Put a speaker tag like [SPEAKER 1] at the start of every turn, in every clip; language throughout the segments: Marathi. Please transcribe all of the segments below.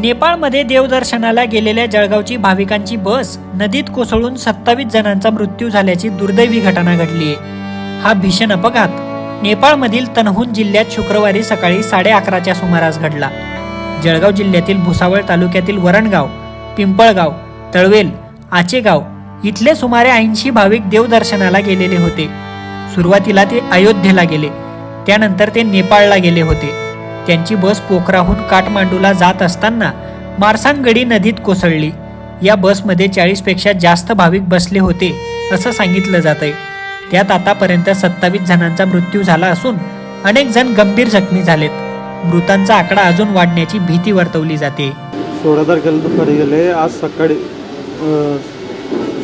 [SPEAKER 1] नेपाळमध्ये देवदर्शनाला गेलेल्या जळगावची भाविकांची बस नदीत कोसळून सत्तावीस जणांचा मृत्यू झाल्याची दुर्दैवी घटना घडली आहे. हा भीषण अपघात नेपाळमधील तनहून जिल्ह्यात शुक्रवारी सकाळी साडे अकराच्या सुमारास घडला. जळगाव जिल्ह्यातील भुसावळ तालुक्यातील वरणगाव पिंपळगाव तळवेल आचेगाव इथले सुमारे ऐंशी भाविक देवदर्शनाला गेलेले होते. सुरुवातीला ते अयोध्येला गेले. त्यानंतर ते नेपाळला गेले होते. त्यांची बस पोखराहून काठमांडूला जात असताना मारसांगडी नदीत कोसळली. या बसमध्ये चाळीसपेक्षा जास्त भाविक बसले होते असं सांगितलं जात आहे त्यात आतापर्यंत सत्तावीस जणांचा मृत्यू झाला असून अनेक जण गंभीर जखमी झालेत. मृतांचा आकडा अजून वाढण्याची भीती वर्तवली जाते.
[SPEAKER 2] सोळा तारखेला दुपारी गेले. आज सकाळी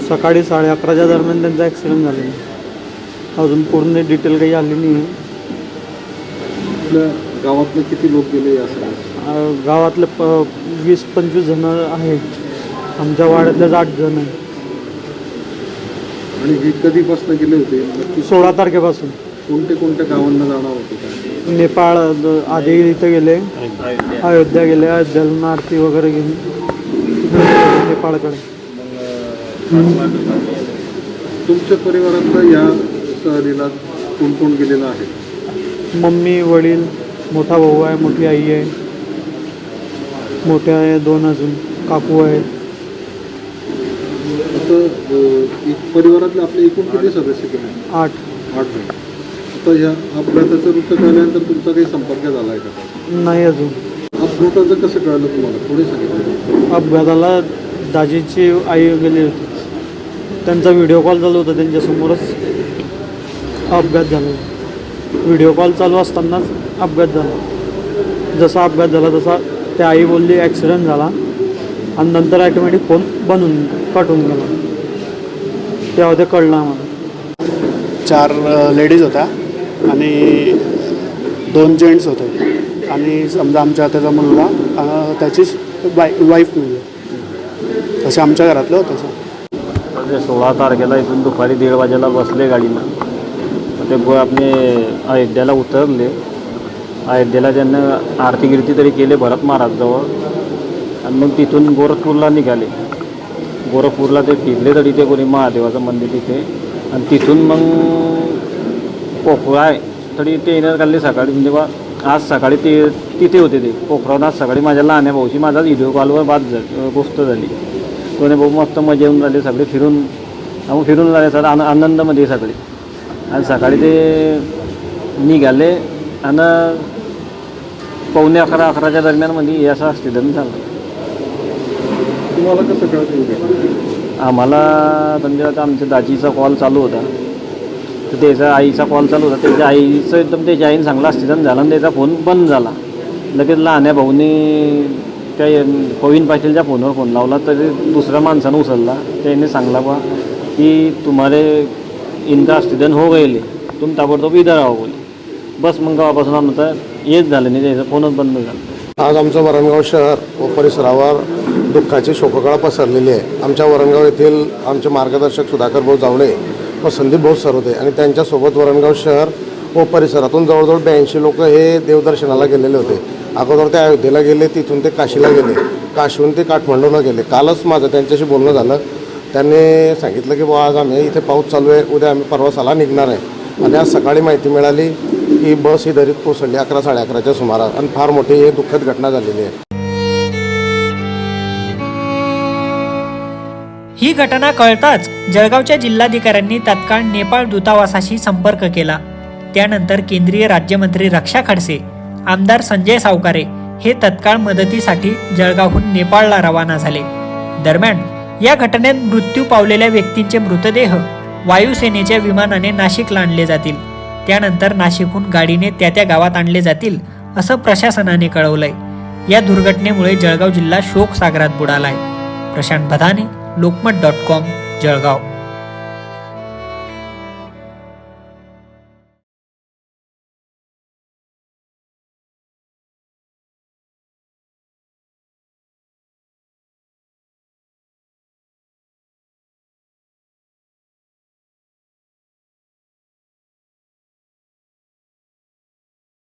[SPEAKER 2] सकाळी साडे अकराच्या दरम्यान त्यांचा ॲक्सिडेंट झालेला अजून पूर्ण डिटेल काही आली नाही.
[SPEAKER 3] गावातले किती लोक गेले या
[SPEAKER 2] गावातले प वीस पंचवीस जण आहेत. आमच्या वाड्यातलेच आठ जण आहे
[SPEAKER 3] आणि हे कधीपासून गेले होते? नक्की
[SPEAKER 2] सोळा तारखेपासून.
[SPEAKER 3] कोणते कोणत्या गावांना जाणार होते
[SPEAKER 2] नेपाळ आधी इथं गेले. अयोध्या गेले अयोध्याला आरती वगैरे घेऊन गेले. नेपाळकडे.
[SPEAKER 3] तुमच्या परिवारातलं या सहलीला कोण कोण गेलेलं आहे?
[SPEAKER 2] मम्मी वडील मोठा भाऊ आहे मोठी आई आहे. मोठ्या आहे दोन अजून काकू आहेत.
[SPEAKER 3] आता एक परिवारातले आपले एकूण किती सदस्य गेले
[SPEAKER 2] आठ.
[SPEAKER 3] आठ जण. आता ह्या अपघाताचं वृत्त कळल्यानंतर तुमचा काही संपर्क झाला आहे का?
[SPEAKER 2] नाही अजून.
[SPEAKER 3] अपघाताचं कसं कळलं तुम्हाला? थोडे सांगितलं?
[SPEAKER 2] अपघाताला दाजीची आई गेली होती. त्यांचा व्हिडिओ कॉल चालू होता त्यांच्यासमोरच. अपघात झाला. व्हिडिओ कॉल चालू असतानाच अपघात झाला. जसा अपघात झाला तसा त्या आई बोलली ॲक्सिडेंट झाला. आणि नंतर ॲटोमॅटिक फोन बनून कटून गेला. तेव्हा ते कळलं आम्हाला.
[SPEAKER 4] चार लेडीज होत्या आणि दोन जेंट्स होते. आणि समजा आमच्या त्याचा मुलगा त्याची वाय वाईफ म्हणजे तसे आमच्या घरातलं होतं सर.
[SPEAKER 5] म्हणजे सोळा तारखेला इथून दुपारी दीड वाजेला बसले गाडीनं मग ते आपले अयोध्याला उतरले. अयोध्येला त्यांना आरती गिरती तरी केले भरत महाराजजवळ आणि मग तिथून गोरखपूरला निघाले. गोरखपूरला ते फिरले तरी ते कोणी महादेवाचं मंदिर तिथे. आणि तिथून मग पोखरा आहे तरी ते येण्यात काढले सकाळी. म्हणजे बा आज सकाळी ते तिथे होते ते. पोखरावर आज सकाळी माझ्या लहान्या भाऊची माझा व्हिडिओ कॉलवर बाद झाली गोष्ट झाली. कोणी भाऊ मस्त मजा येऊन राहिले सगळे फिरून. मग फिरून राहिले सर आन आनंदामध्ये सगळे. आणि सकाळी ते निघाले. आणि पावणे अकरा अकराच्या दरम्यानमध्ये याचा ॲक्सिडेंट झाला.
[SPEAKER 3] तुम्हाला कसं कळतं?
[SPEAKER 5] आम्हाला म्हणजे आता आमच्या दाजीचा कॉल चालू होता. तर त्याचा आईचा कॉल चालू होता. त्याच्या आईचं एकदम त्याच्या आईने चांगला ॲक्सिडेंट झाला आणि त्याचा फोन बंद झाला. लगेच लहान्या भाऊने त्या पवीन पाटीलच्या फोनवर फोन लावला. तरी दुसऱ्या माणसानं उचलला. त्याने सांगला बा की तुम्हारे इनका ॲक्सिडेंट हो गएले तुम ताबडतोब इधर आओ बोले. बस मग गावापासून आमचा येत झालं नाही त्याचा फोनच बंद झाला.
[SPEAKER 6] आज आमचं वरणगाव शहर व परिसरावर दुःखाची शोककळा पसरलेली आहे. आमच्या वरणगाव येथील आमचे मार्गदर्शक सुधाकर भाऊ जावळे व संदीप भाऊ सर होते आणि त्यांच्यासोबत वरणगाव शहर व परिसरातून जवळजवळ ब्याऐंशी लोक हे देवदर्शनाला गेलेले होते. अगोदर ते अयोध्येला गेले तिथून ते काशीला गेले. काशीहून ते काठमांडूला गेले. कालच माझं त्यांच्याशी बोलणं झालं. त्यांनी सांगितलं की बुवा आज आम्ही इथे पाऊस चालू आहे. उद्या आम्ही परवासाला निघणार आहे. आणि आज सकाळी माहिती मिळाली ही बस ही दरीत कोसळली अकरा साडे अकराच्या सुमारास. आणि फार मोठी ही दुःखद घटना झालेली आहे.
[SPEAKER 1] ही घटना कळताच जळगावच्या जिल्हाधिकाऱ्यांनी तत्काळ नेपाळ दूतावासाशी संपर्क केला. त्यानंतर केंद्रीय राज्यमंत्री रक्षा खडसे आमदार संजय सावकारे हे तत्काळ मदतीसाठी जळगावहून नेपाळला रवाना झाले. दरम्यान या घटनेत मृत्यू पावलेल्या व्यक्तींचे मृतदेह वायुसेनेच्या विमानाने नाशिकला आणले जातील. त्यानंतर नाशिकहून गाडीने त्या त्या गावात आणले जातील असं प्रशासनाने कळवलंय. या दुर्घटनेमुळे जळगाव जिल्हा शोक सागरात बुडालाय. Prashant Bhadane Lokmat dot com Jalgaon.